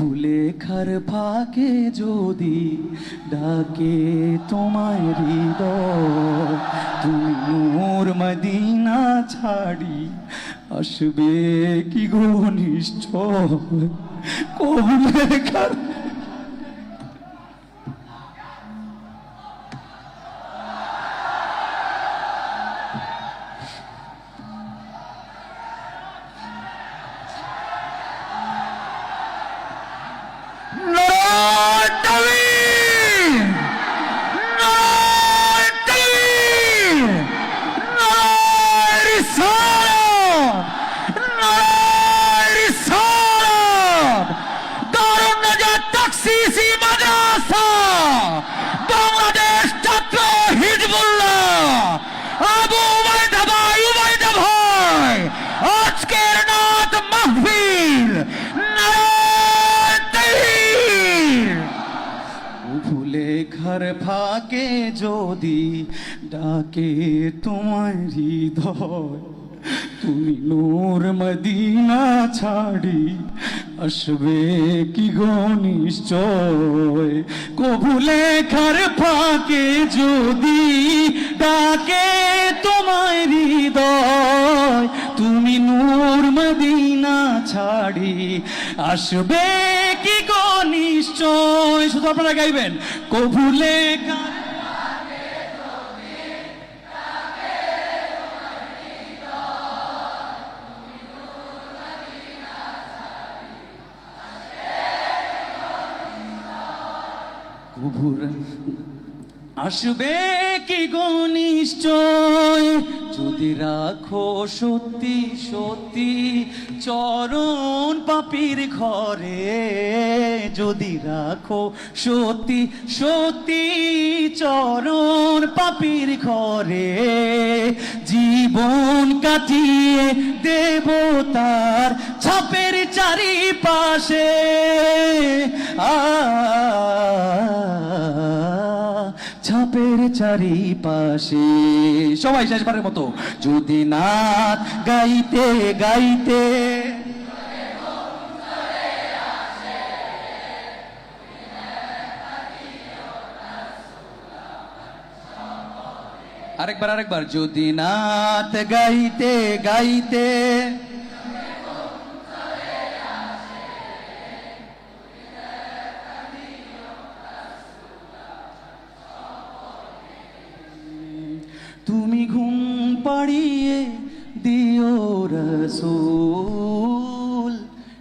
ভুলেখার ফাঁকে যদি ডাকে তোমায় হৃদয়, তুমি নূর মদিনা ছাড়ি আসবে কি গো নিশ্চয়? কবুলেখার ভুলেখার ফাঁকে যদি ডাকে তোমার হৃদয়, তুমি নূর মদিনা ছাড়ি, আসবে কি গো নিশ্চয়? কবুলেখার ফাঁকে যদি ডাকে তোমার হৃদয়, তুমি নূর মদিনা ছাড়ি, আসবে কি গো নিশ্চয়? শুধু আপনারা গাইবেন। কভুলে আসবে কি গো নিশ্চয়? যদি রাখো সত্যি সত্যি চরণ পাপির ঘরে, যদি রাখো সত্যি সত্যি চরণ পাপির ঘরে, জীবন কাটিয়ে দেবতার ছাপের চারিপাশে। আ ছাপের চারিপাশে। সবাই শেষবারের মতো। যদি নাচ গাইতে গাইতে। আরেকবার আরেকবার। যদি নাচ গাইতে গাইতে। তুমি ঘুম পাড়িয়ে দিও রসুল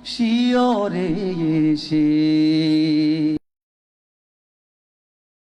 শিয়রে এসে।